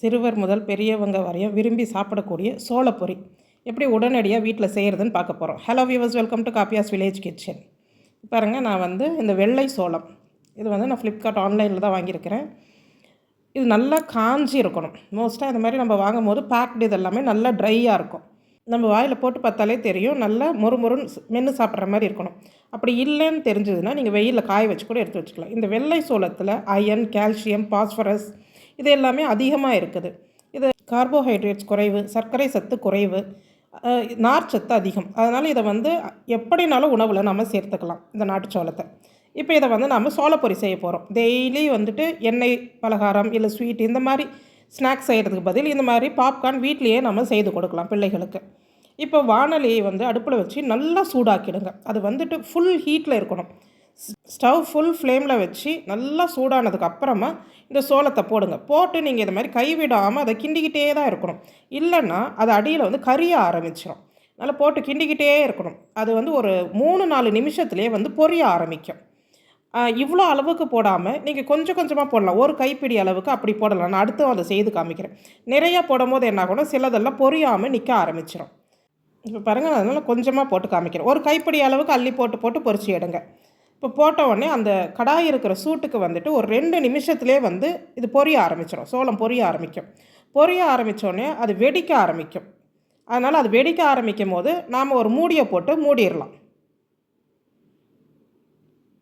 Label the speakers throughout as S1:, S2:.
S1: சிறுவர் முதல் பெரியவங்க வரையும் விரும்பி சாப்பிடக்கூடிய சோளப்பொரி எப்படி உடனடியாக வீட்டில் செய்கிறதுன்னு பார்க்க போகிறோம் hello viewers welcome to Kaapiyas village kitchen பாருங்கள் நான் வந்து இந்த வெள்ளை சோளம். இது வந்து நான் ஃப்ளிப்கார்ட் ஆன்லைனில் தான் வாங்கியிருக்கிறேன். இது நல்லா காஞ்சி இருக்கணும். மோஸ்ட்டாக இந்த மாதிரி நம்ம வாங்கும் போது பேக்டு இது எல்லாமே நல்லா ட்ரையாக இருக்கும். நம்ம வாயில் போட்டு பார்த்தாலே தெரியும். நல்லா மொறுமொறுன்னு மொறுன்னு மென்று சாப்பிட்ற மாதிரி இருக்கணும். அப்படி இல்லைன்னு தெரிஞ்சதுன்னா நீங்கள் வெயிலில் காய வச்சு கூட எடுத்து வச்சுக்கலாம். இந்த வெள்ளை சோளத்தில் அயன் கால்சியம் பாஸ்பரஸ் இது எல்லாமே அதிகமாக இருக்குது. இது கார்போஹைட்ரேட்ஸ் குறைவு சர்க்கரை சத்து குறைவு நார் சத்து அதிகம். அதனால் இதை வந்து எப்படினாலும் உணவில் நம்ம சேர்த்துக்கலாம் இந்த நாட்டு சோளத்தை. இப்போ இதை வந்து நம்ம சோளப்பொரி செய்ய போகிறோம் டெய்லி வந்துட்டு எண்ணெய் பலகாரம் இல்லை ஸ்வீட் இந்த மாதிரி ஸ்நாக்ஸ் செய்கிறதுக்கு பதில் இந்த மாதிரி பாப்கார்ன் வீட்லேயே நம்ம செய்து கொடுக்கலாம் பிள்ளைகளுக்கு. இப்போ வானலியை வந்து அடுப்பில் வச்சு நல்லா சூடாக்கிடுங்க. அது வந்துட்டு ஃபுல் ஹீட்டில் இருக்கணும். ஸ்டவ் ஃபுல் ஃப்ளேமில் வச்சு நல்லா சூடானதுக்கு அப்புறமா இந்த சோளத்தை போடுங்க. போட்டு நீங்கள் இது மாதிரி கைவிடாமல் அதை கிண்டிக்கிட்டே தான் இருக்கணும். இல்லைன்னா அது அடியில் வந்து கரிய ஆரம்பிச்சிடும் அதனால் போட்டு கிண்டிக்கிட்டே இருக்கணும். அது வந்து ஒரு மூணு நாலு நிமிஷத்துலேயே வந்து பொரிய ஆரம்பிக்கும். இவ்வளோ அளவுக்கு போடாமல் நீங்கள் கொஞ்சம் கொஞ்சமாக போடலாம். ஒரு கைப்பிடி அளவுக்கு அப்படி போடலாம். நான் அடுத்து அதை செய்து காமிக்கிறேன். நிறையா போடும்போது என்ன ஆகணும் சிலதெல்லாம் பொரியாமல் நிற்க ஆரம்பிச்சிடும் இப்போ பாருங்கள் அதனால் கொஞ்சமாக போட்டு காமிக்கிறேன். ஒரு கைப்பிடி அளவுக்கு அள்ளி போட்டு போட்டு பொறிச்சு எடுங்க. இப்போ போட்ட உடனே அந்த கடாய் இருக்கிற சூட்டுக்கு வந்துட்டு ஒரு ரெண்டு நிமிஷத்துலேயே வந்து இது பொரிய ஆரம்பிச்சிடும் சோளம் பொரிய ஆரம்பிக்கும். பொரிய ஆரம்பித்தோடனே அது வெடிக்க ஆரம்பிக்கும். அதனால் அது வெடிக்க ஆரம்பிக்கும் போது நாம் ஒரு மூடியை போட்டு மூடிடலாம்.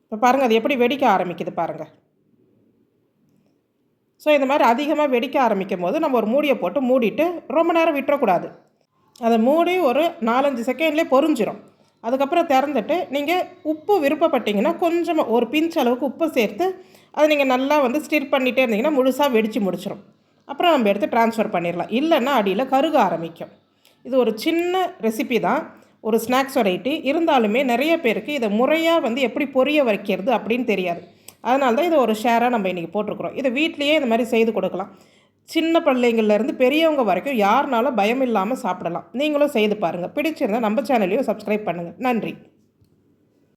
S1: இப்போ பாருங்கள் அது எப்படி வெடிக்க ஆரம்பிக்குது பாருங்கள் ஸோ இந்த மாதிரி அதிகமாக வெடிக்க ஆரம்பிக்கும் போது நம்ம ஒரு மூடியை போட்டு மூடிட்டு ரொம்ப நேரம் விட்டுறக்கூடாது. அதை மூடி ஒரு நாலஞ்சு செகண்ட்லேயே பொறிஞ்சிரும் அதுக்கப்புறம் திறந்துட்டு நீங்கள் உப்பு விருப்பப்பட்டீங்கன்னா கொஞ்சமாக ஒரு பிஞ்ச் அளவுக்கு உப்பு சேர்த்து அதை நீங்கள் நல்லா வந்து ஸ்டிர் பண்ணிகிட்டே இருந்தீங்கன்னா முழுசாக வெடித்து முடிச்சிடும் அப்புறம் நம்ம எடுத்து ட்ரான்ஸ்ஃபர் பண்ணிடலாம். இல்லைன்னா அடியில் கருக ஆரம்பிக்கும். இது ஒரு சின்ன ரெசிபி தான். ஒரு ஸ்நாக்ஸ் வெரைட்டி இருந்தாலுமே நிறைய பேருக்கு இதை முறையாக வந்து எப்படி பொரிய வைக்கிறது அப்படின்னு தெரியாது. அதனால தான் இதை ஒரு ஷேராக நம்ம இன்றைக்கி போட்டிருக்கிறோம். இதை வீட்லேயே இந்த மாதிரி செய்து கொடுக்கலாம். சின்ன பிள்ளைங்கள்லேருந்து பெரியவங்க வரைக்கும் யாருனாலும் பயம் இல்லாமல் சாப்பிடலாம். நீங்களும் செய்து பாருங்கள் பிடிச்சிருந்தால் நம்ம சேனலையும் சப்ஸ்கிரைப் பண்ணுங்கள் நன்றி.